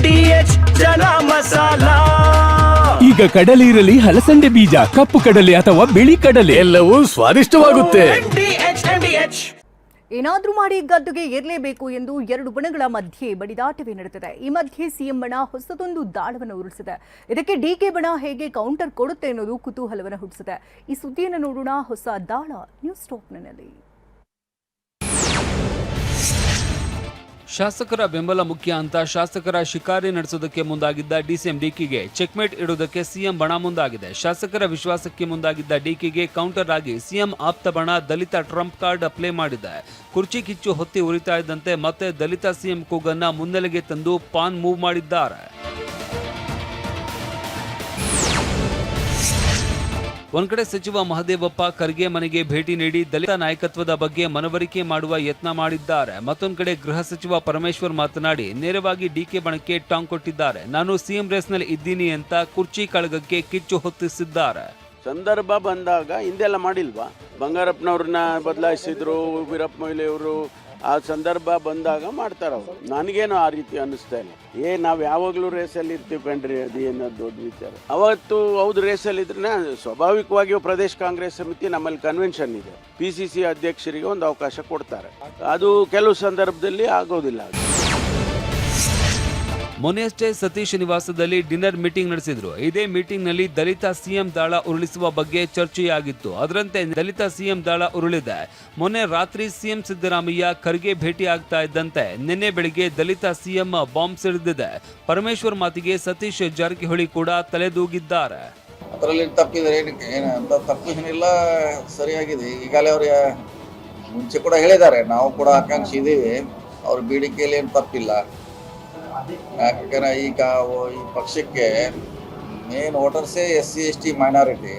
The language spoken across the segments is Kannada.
ಎಚ್ ಜನ ಮಸಾಲ. ಈಗ ಕಡಲೆ ಇರಲಿ ಹಲಸಂಡೆ ಬೀಜ ಕಪ್ಪು ಕಡಲೆ ಅಥವಾ ಬಿಳಿ ಕಡಲೆ. ಎಲ್ಲವೂ ಸ್ವಾದಿಷ್ಟವಾಗುತ್ತೆ. H H. ಏನಾದ್ರೂ ಮಾಡಿ ಗದ್ದುಗೆ ಏರ್ಲೇಬೇಕು ಎಂದು ಎರಡು ಬಣಗಳ ಮಧ್ಯೆ ಬಡಿದಾಟವೇ ನಡೆದಿದೆ. ಈ ಮಧ್ಯೆ ಸಿಎಂ ಬಣ ಹೊಸದೊಂದು ದಾಳವನ್ನು ಉರುಳಿಸಿದೆ. ಇದಕ್ಕೆ ಡಿಕೆ ಬಣ ಹೇಗೆ ಕೌಂಟರ್ ಕೊಡುತ್ತೆ ಅನ್ನೋದು ಕುತೂಹಲವನ್ನು ಹುಟ್ಟಿಸಿದೆ. ಈ ಸುದ್ದಿಯನ್ನು ನೋಡೋಣ. ಹೊಸ ದಾಳ ನ್ಯೂಸ್ ಟಾಪ್ನಲ್ಲಿ ಶಾಸಕರ ಬೆಂಬಲ ಮುಖ್ಯ ಅಂತ ಶಾಸಕರ ಶಿಕಾರಿ ನಡೆಸೋದಕ್ಕೆ ಮುಂದಾಗಿದ್ದ ಡಿಸಿಎಂ ಡಿಕಿಗೆ ಚೆಕ್ಮೇಟ್ ಇಡುವುದಕ್ಕೆ ಸಿಎಂ ಬಣ ಮುಂದಾಗಿದೆ. ಶಾಸಕರ ವಿಶ್ವಾಸಕ್ಕೆ ಮುಂದಾಗಿದ್ದ ಡಿಕೆಗೆ ಕೌಂಟರ್ ಆಗಿ ಸಿಎಂ ಆಪ್ತ ಬಣ ದಲಿತ ಟ್ರಂಪ್ ಕಾರ್ಡ್ ಪ್ಲೇ ಮಾಡಿದೆ. ಕುರ್ಚಿ ಕಿಚ್ಚು ಹೊತ್ತಿ ಉರಿತಾ ಇದ್ದಂತೆ ಮತ್ತೆ ದಲಿತ ಸಿಎಂ ಕೂಗನ್ನ ಮುನ್ನೆಲೆಗೆ ತಂದು ಪಾನ್ ಮೂವ್ ಮಾಡಿದ್ದಾರೆ. ಒಂದ್ ಕಡೆ ಸಚಿವ ಮಹದೇವಪ್ಪ ಖರ್ಗೆ ಮನೆಗೆ ಭೇಟಿ ನೀಡಿ ದಲಿತ ನಾಯಕತ್ವದ ಬಗ್ಗೆ ಮನವರಿಕೆ ಮಾಡುವ ಯತ್ನ ಮಾಡಿದ್ದಾರೆ. ಮತ್ತೊಂದು ಕಡೆ ಗೃಹ ಸಚಿವ ಪರಮೇಶ್ವರ್ ಮಾತನಾಡಿ, ನೇರವಾಗಿ ಡಿಕೆ ಬಣಕ್ಕೆ ಟಾಂಗ್ ಕೊಟ್ಟಿದ್ದಾರೆ. ನಾನು ಸಿಎಂ ರೇಸ್ನಲ್ಲಿ ಇದ್ದೀನಿ ಅಂತ ಕುರ್ಚಿ ಕಳಗಕ್ಕೆ ಕಿಚ್ಚು ಹೊತ್ತಿಸಿದ್ದಾರೆ. ಸಂದರ್ಭ ಬಂದಾಗ ಹಿಂದೆಲ್ಲ ಮಾಡಿಲ್ವಾ? ಬಂಗಾರಪ್ಪನವ್ರನ್ನ ಬದಲಾಯಿಸಿದ್ರು, ವೀರಪ್ಪ ಮೊಯ್ಲಿಯವರು ಆ ಸಂದರ್ಭ ಬಂದಾಗ ಮಾಡ್ತಾರೆ ಅವರು. ನನಗೇನು ಆ ರೀತಿ ಅನ್ನಿಸ್ತಾ ಇಲ್ಲ. ಏ, ನಾವು ಯಾವಾಗಲೂ ರೇಸಲ್ಲಿ ಇರ್ತೀವಿ ಕಣ್ರಿ, ಅದು ಏನೋ ದೊಡ್ಡ ವಿಚಾರ. ಅವತ್ತು ಹೌದು ರೇಸಲ್ಲಿ ಇದ್ರೆ ಸ್ವಾಭಾವಿಕವಾಗಿ ಪ್ರದೇಶ ಕಾಂಗ್ರೆಸ್ ಸಮಿತಿ ನಮ್ಮಲ್ಲಿ ಕನ್ವೆನ್ಷನ್ ಇದೆ. ಪಿ ಸಿ ಸಿ ಅಧ್ಯಕ್ಷರಿಗೆ ಒಂದು ಅವಕಾಶ ಕೊಡ್ತಾರೆ. ಅದು ಕೆಲವು ಸಂದರ್ಭದಲ್ಲಿ ಆಗೋದಿಲ್ಲ ಅದು. ಮೊನ್ನೆಯಷ್ಟೇ ಸತೀಶ್ ನಿವಾಸದಲ್ಲಿ ಡಿನ್ನರ್ ಮೀಟಿಂಗ್ ನಡೆಸಿದ್ರು. ಇದೇ ಮೀಟಿಂಗ್ನಲ್ಲಿ ದಲಿತ ಸಿಎಂ ದಾಳ ಉರುಳಿಸುವ ಬಗ್ಗೆ ಚರ್ಚೆಯಾಗಿತ್ತು. ಅದರಂತೆ ದಲಿತ ಸಿಎಂ ದಾಳ ಉರುಳಿದೆ. ಮೊನ್ನೆ ರಾತ್ರಿ ಸಿಎಂ ಸಿದ್ದರಾಮಯ್ಯ ಖರ್ಗೆ ಭೇಟಿ ಆಗ್ತಾ ಇದ್ದಂತೆ ನಿನ್ನೆ ಬೆಳಿಗ್ಗೆ ದಲಿತ ಸಿಎಂ ಬಾಂಬ್ ಸಿಡಿದಿದೆ. ಪರಮೇಶ್ವರ್ ಮಾತಿಗೆ ಸತೀಶ್ ಜಾರಕಿಹೊಳಿ ಕೂಡ ತಲೆದೂಗಿದ್ದಾರೆ. ಅದರಲ್ಲಿ ತಪ್ಪಿದ್ರೆ ಏನಕ್ಕೆ? ಏನು ಅಂತ ತಪ್ಪು ಏನಿಲ್ಲ, ಸರಿಯಾಗಿದೆ. ಈಗಾಗಲೇ ಅವ್ರಿಗೆ ಮುಂಚೆ ಕೂಡ ಹೇಳಿದ್ದಾರೆ. ನಾವು ಕೂಡ ಆಕಾಂಕ್ಷಿ ಇದ್ದೀವಿ. ಅವ್ರ ಬೇಡಿಕೆಯಲ್ಲಿ ಏನು ತಪ್ಪಿಲ್ಲ. ಯಾಕಂದ್ರೆ ಈಗ ಈ ಪಕ್ಷಕ್ಕೆ main ವೋಟರ್ಸೇ S C S T minority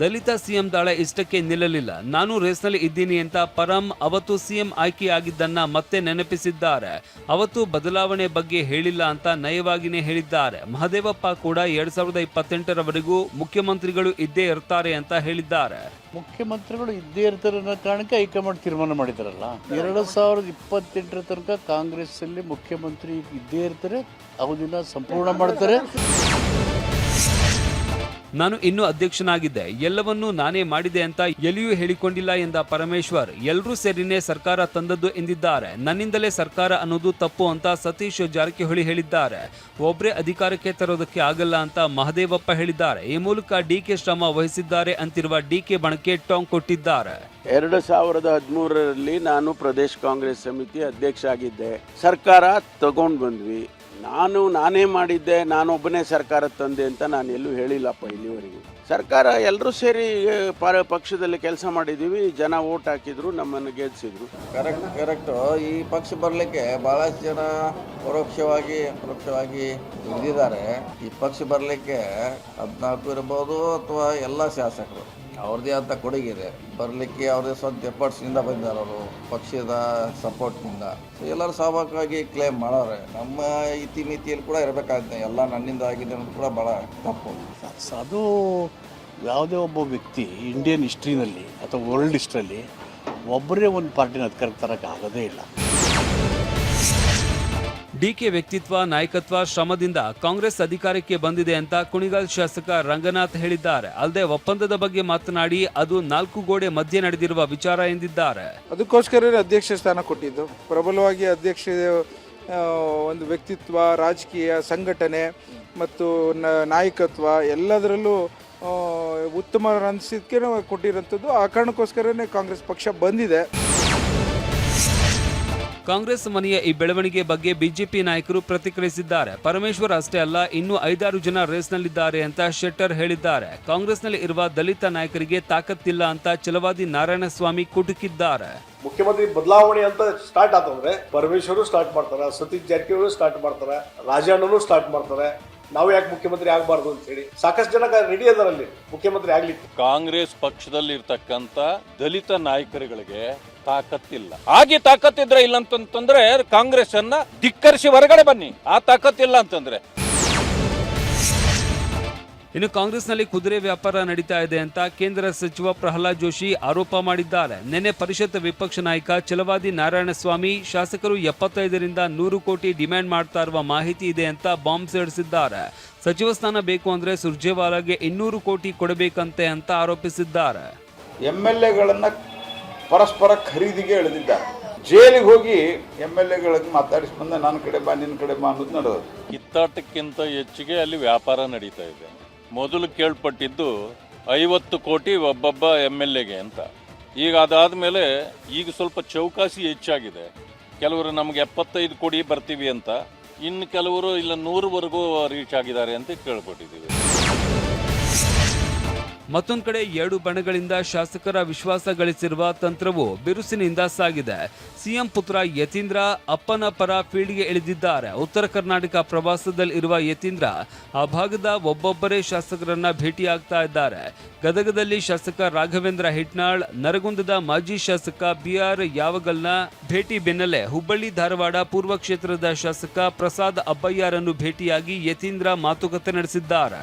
ದಲಿತ ಸಿಎಂ ದಾಳ ಇಷ್ಟಕ್ಕೆ ನಿಲ್ಲಲಿಲ್ಲ. ನಾನು ರೇಸ್ನಲ್ಲಿ ಇದ್ದೀನಿ ಅಂತ ಪರಂ ಅವತ್ತು ಸಿಎಂ ಆಯ್ಕೆಯಾಗಿದ್ದನ್ನ ಮತ್ತೆ ನೆನಪಿಸಿದ್ದಾರೆ. ಅವತ್ತು ಬದಲಾವಣೆ ಬಗ್ಗೆ ಹೇಳಿಲ್ಲ ಅಂತ ನಯವಾಗಿನೇ ಹೇಳಿದ್ದಾರೆ. ಮಹದೇವಪ್ಪ ಕೂಡ ಎರಡ್ ಸಾವಿರದ ಇಪ್ಪತ್ತೆಂಟರವರೆಗೂ ಮುಖ್ಯಮಂತ್ರಿಗಳು ಇದ್ದೇ ಇರ್ತಾರೆ ಅಂತ ಹೇಳಿದ್ದಾರೆ. ಮುಖ್ಯಮಂತ್ರಿಗಳು ಇದ್ದೇ ಇರ್ತಾರೆ ಅನ್ನೋ ಕಾರಣಕ್ಕೆ ಹೈಕಮಾಂಡ್ ತೀರ್ಮಾನ ಮಾಡಿದಾರಲ್ಲ? ಎರಡು ಸಾವಿರದ ಇಪ್ಪತ್ತೆಂಟರ ತನಕ ಕಾಂಗ್ರೆಸ್ಸಲ್ಲಿ ಮುಖ್ಯಮಂತ್ರಿ ಇದ್ದೇ ಇರ್ತಾರೆ. ಅವಧಿನ ಸಂಪೂರ್ಣ ಮಾಡ್ತಾರೆ. ನಾನು ಇನ್ನೂ ಅಧ್ಯಕ್ಷನಾಗಿದ್ದೆ. ಎಲ್ಲವನ್ನೂ ನಾನೇ ಮಾಡಿದೆ ಅಂತ ಎಲ್ಲಿಯೂ ಹೇಳಿಕೊಂಡಿಲ್ಲ ಎಂದ ಪರಮೇಶ್ವರ್. ಎಲ್ಲರೂ ಸೇರಿನೇ ಸರ್ಕಾರ ತಂದದ್ದು ಎಂದಿದ್ದಾರೆ. ನನ್ನಿಂದಲೇ ಸರ್ಕಾರ ಅನ್ನೋದು ತಪ್ಪು ಅಂತ ಸತೀಶ್ ಜಾರಕಿಹೊಳಿ ಹೇಳಿದ್ದಾರೆ. ಒಬ್ಬರೇ ಅಧಿಕಾರಕ್ಕೆ ತರೋದಕ್ಕೆ ಆಗಲ್ಲ ಅಂತ ಮಹದೇವಪ್ಪ ಹೇಳಿದ್ದಾರೆ. ಈ ಮೂಲಕ ಡಿಕೆ ಶ್ರಮ ವಹಿಸಿದ್ದಾರೆ ಅಂತಿರುವ ಡಿಕೆ ಬಣಕ್ಕೆ ಟಾಂಗ್ ಕೊಟ್ಟಿದ್ದಾರೆ. ಎರಡು ಸಾವಿರದ ಹದಿಮೂರರಲ್ಲಿ ನಾನು ಪ್ರದೇಶ ಕಾಂಗ್ರೆಸ್ ಸಮಿತಿ ಅಧ್ಯಕ್ಷ ಆಗಿದ್ದೆ. ಸರ್ಕಾರ ತಗೊಂಡು ಬಂದ್ವಿ. ನಾನು, ನಾನೇ ಮಾಡಿದ್ದೆ ನಾನೊಬ್ಬನೇ ಸರ್ಕಾರ ತಂದೆ ಅಂತ ನಾನು ಎಲ್ಲೂ ಹೇಳಿಲ್ಲಪ್ಪ ಇಲ್ಲಿವರೆಗೂ. ಸರ್ಕಾರ ಎಲ್ಲರೂ ಸೇರಿ ಪಕ್ಷದಲ್ಲಿ ಕೆಲಸ ಮಾಡಿದ್ದೀವಿ, ಜನ ಓಟ್ ಹಾಕಿದ್ರು, ನಮ್ಮನ್ನು ಗೆಲ್ಸಿದ್ರು. ಕರೆಕ್ಟ್ ಕರೆಕ್ಟು ಈ ಪಕ್ಷ ಬರಲಿಕ್ಕೆ ಬಹಳಷ್ಟು ಜನ ಪರೋಕ್ಷವಾಗಿ ಪರೋಕ್ಷವಾಗಿ ಇದ್ದಿದ್ದಾರೆ. ಈ ಪಕ್ಷ ಬರಲಿಕ್ಕೆ ಹದಿನಾಲ್ಕು ಇರ್ಬೋದು ಅಥವಾ ಎಲ್ಲ ಶಾಸಕರು. ಅವ್ರದ್ದೇ ಅಂತ ಕೊಡುಗೆ ಇದೆ ಬರಲಿಕ್ಕೆ ಅವ್ರದ್ದೇ ಸ್ವಂತ ಎಫರ್ಟ್ಸ್ನಿಂದ ಬಂದಿದ್ದಾರೆ ಅವರು, ಪಕ್ಷದ ಸಪೋರ್ಟ್ನಿಂದ ಎಲ್ಲರೂ ಸ್ವಾಭಾವಿಕವಾಗಿ ಕ್ಲೇಮ್ ಮಾಡೋರೆ. ನಮ್ಮ ಇತಿಮಿತಿಯಲ್ಲಿ ಕೂಡ ಇರಬೇಕಾಗುತ್ತೆ. ಎಲ್ಲ ನನ್ನಿಂದ ಆಗಿದೆ ಅನ್ನೋದು ಕೂಡ ಭಾಳ ತಪ್ಪು. ಅದು ಯಾವುದೇ ಒಬ್ಬ ವ್ಯಕ್ತಿ ಇಂಡಿಯನ್ ಹಿಸ್ಟ್ರಿನಲ್ಲಿ ಅಥವಾ ವರ್ಲ್ಡ್ ಹಿಸ್ಟ್ರಿಯಲ್ಲಿ ಒಬ್ಬರೇ ಒಂದು ಪಾರ್ಟಿನ ಅಧಿಕಾರಕ್ಕೆ ತರಕ್ಕೆ ಆಗೋದೇ ಇಲ್ಲ. ಡಿಕೆ ವ್ಯಕ್ತಿತ್ವ, ನಾಯಕತ್ವ, ಶ್ರಮದಿಂದ ಕಾಂಗ್ರೆಸ್ ಅಧಿಕಾರಕ್ಕೆ ಬಂದಿದೆ ಅಂತ ಕುಣಿಗಲ್ ಶಾಸಕ ರಂಗನಾಥ್ ಹೇಳಿದ್ದಾರೆ. ಅಲ್ಲದೆ ಒಪ್ಪಂದದ ಬಗ್ಗೆ ಮಾತನಾಡಿ ಅದು ನಾಲ್ಕು ಗೋಡೆ ಮಧ್ಯೆ ನಡೆದಿರುವ ವಿಚಾರ ಎಂದಿದ್ದಾರೆ. ಅದಕ್ಕೋಸ್ಕರ ಅಧ್ಯಕ್ಷ ಸ್ಥಾನ ಕೊಟ್ಟಿದ್ದು. ಪ್ರಬಲವಾಗಿ ಅಧ್ಯಕ್ಷ ಒಂದು ವ್ಯಕ್ತಿತ್ವ, ರಾಜಕೀಯ, ಸಂಘಟನೆ ಮತ್ತು ನಾಯಕತ್ವ ಎಲ್ಲದರಲ್ಲೂ ಉತ್ತಮ ಅನಿಸಿದ್ದಕ್ಕೆ ಕೊಟ್ಟಿರೋಂಥದ್ದು. ಆ ಕಾರಣಕ್ಕೋಸ್ಕರನೇ ಕಾಂಗ್ರೆಸ್ ಪಕ್ಷ ಬಂದಿದೆ. ಕಾಂಗ್ರೆಸ್ ಮನೆಯ ಈ ಬೆಳವಣಿಗೆ ಬಗ್ಗೆ ಬಿಜೆಪಿ ನಾಯಕರು ಪ್ರತಿಕ್ರಿಯಿಸಿದ್ದಾರೆ. ಪರಮೇಶ್ವರ್ ಅಷ್ಟೇ ಅಲ್ಲ ಇನ್ನೂ ಐದಾರು ಜನ ರೇಸ್ನಲ್ಲಿದ್ದಾರೆ ಅಂತ ಶೆಟ್ಟರ್ ಹೇಳಿದ್ದಾರೆ. ಕಾಂಗ್ರೆಸ್ನಲ್ಲಿ ಇರುವ ದಲಿತ ನಾಯಕರಿಗೆ ತಾಕತ್ತಿಲ್ಲ ಅಂತ ಚಲವಾದಿ ನಾರಾಯಣಸ್ವಾಮಿ ಕುಟುಕಿದ್ದಾರೆ. ಮುಖ್ಯಮಂತ್ರಿ ಬದಲಾವಣೆ ಅಂತ ಸ್ಟಾರ್ಟ್ ಆತಂದ್ರೆ ಪರಮೇಶ್ವರು ಸ್ಟಾರ್ಟ್ ಮಾಡ್ತಾರೆ ಸತೀಶ್ ಜಾರಕಿಹೊಳಿ ಸ್ಟಾರ್ಟ್ ಮಾಡ್ತಾರೆ ರಾಜಣ್ಣನು ಸ್ಟಾರ್ಟ್ ಮಾಡ್ತಾರೆ. ನಾವು ಯಾಕೆ ಮುಖ್ಯಮಂತ್ರಿ ಆಗಬಾರ್ದು ಅಂತ ಹೇಳಿ ಸಾಕಷ್ಟು ಜನ ರೆಡಿ ಅದರಲ್ಲಿ ಮುಖ್ಯಮಂತ್ರಿ ಆಗ್ಲಿಕ್ಕೆ. ಕಾಂಗ್ರೆಸ್ ಪಕ್ಷದಲ್ಲಿರ್ತಕ್ಕಂಥ ದಲಿತ ನಾಯಕರುಗಳಿಗೆ ತಾಕತ್ತಿಲ್ಲ. ಹಾಗೆ ತಾಕತ್ತಿದ್ರೆ ಇಲ್ಲ ಅಂತಂದ್ರೆ ಕಾಂಗ್ರೆಸ್ ಅನ್ನ ಧಿಕ್ಕರಿಸಿ ಹೊರಗಡೆ ಬನ್ನಿ. ಆ ತಾಕತ್ತಿಲ್ಲ ಅಂತಂದ್ರೆ. ಇನ್ನು ಕಾಂಗ್ರೆಸ್ನಲ್ಲಿ ಕುದುರೆ ವ್ಯಾಪಾರ ನಡೀತಾ ಇದೆ ಅಂತ ಕೇಂದ್ರ ಸಚಿವ ಪ್ರಹ್ಲಾದ್ ಜೋಶಿ ಆರೋಪ ಮಾಡಿದ್ದಾರೆ. ನಿನ್ನೆ ಪರಿಷತ್ ವಿಪಕ್ಷ ನಾಯಕ ಛಲವಾದಿ ನಾರಾಯಣಸ್ವಾಮಿ ಶಾಸಕರು ಎಪ್ಪತ್ತೈದರಿಂದ ನೂರು ಕೋಟಿ ಡಿಮ್ಯಾಂಡ್ ಮಾಡ್ತಾ ಇರುವ ಮಾಹಿತಿ ಇದೆ ಅಂತ ಬಾಂಬ್ ಸಿಡಿಸಿದ್ದಾರೆ ಸಚಿವ ಸ್ಥಾನ ಬೇಕು ಅಂದ್ರೆ ಸುರ್ಜೇವಾಲಾಗೆ ಇನ್ನೂರು ಕೋಟಿ ಕೊಡಬೇಕಂತೆ ಅಂತ ಆರೋಪಿಸಿದ್ದಾರೆ. ಎಂಎಲ್ಎಗಳನ್ನ ಎಲ್ ಎಗಳನ್ನು ಪರಸ್ಪರ ಖರೀದಿಗೆ ಎಳೆದಿದ್ದಾರೆ ಜೈಲಿಗೆ ಹೋಗಿ ಎಂ ಎಲ್ ಎಗಳಿಗೆ ಮಾತಾಡಿಸಿ ಬಂದ ನನ್ನ ಕಡೆ ಬಾ, ನಿನ್ನ ಕಡೆ ಬಾ ಅನ್ನೋದು ನಡೆದು ಕಿತ್ತಾಟಕ್ಕಿಂತ ಹೆಚ್ಚಿಗೆ ಅಲ್ಲಿ ವ್ಯಾಪಾರ ನಡೀತಾ ಇದೆ. ಮೊದಲು ಕೇಳ್ಪಟ್ಟಿದ್ದು ಐವತ್ತು ಕೋಟಿ ಒಬ್ಬೊಬ್ಬ ಎಂ ಎಲ್ ಎಗೆ ಅಂತ. ಈಗ ಅದಾದ ಮೇಲೆ ಈಗ ಸ್ವಲ್ಪ ಚೌಕಾಸಿ ಹೆಚ್ಚಾಗಿದೆ. ಕೆಲವರು ನಮಗೆ ಎಪ್ಪತ್ತೈದು ಕೋಟಿ ಬರ್ತೀವಿ ಅಂತ. ಇನ್ನು ಕೆಲವರು ಇಲ್ಲ ನೂರವರೆಗೂ ರೀಚ್ ಆಗಿದ್ದಾರೆ ಅಂತ ಕೇಳ್ಪಟ್ಟಿದ್ದೀವಿ. ಮತ್ತೊಂದು ಕಡೆ ಎರಡು ಬಣಗಳಿಂದ ಶಾಸಕರ ವಿಶ್ವಾಸ ಗಳಿಸಿರುವ ತಂತ್ರವು ಬಿರುಸಿನಿಂದ ಸಾಗಿದೆ. ಸಿಎಂ ಪುತ್ರ ಯತೀಂದ್ರ ಅಪ್ಪನ ಪರ ಫೀಲ್ಡ್ಗೆ ಇಳಿದಿದ್ದಾರೆ ಉತ್ತರ ಕರ್ನಾಟಕ ಪ್ರವಾಸದಲ್ಲಿ ಇರುವ ಯತೀಂದ್ರ ಆ ಭಾಗದ ಒಬ್ಬೊಬ್ಬರೇ ಶಾಸಕರನ್ನ ಭೇಟಿಯಾಗ್ತಾ ಇದ್ದಾರೆ. ಗದಗದಲ್ಲಿ ಶಾಸಕ ರಾಘವೇಂದ್ರ ಹಿಟ್ನಾಳ್, ನರಗುಂದದ ಮಾಜಿ ಶಾಸಕ ಬಿಆರ್ ಯಾವಗಲ್ನ ಭೇಟಿ ಬೆನ್ನಲ್ಲೇ ಹುಬ್ಬಳ್ಳಿ, ಧಾರವಾಡ ಪೂರ್ವ ಕ್ಷೇತ್ರದ ಶಾಸಕ ಪ್ರಸಾದ್ ಅಬ್ಬಯ್ಯರನ್ನು ಭೇಟಿಯಾಗಿ ಯತೀಂದ್ರ ಮಾತುಕತೆ ನಡೆಸಿದ್ದಾರೆ.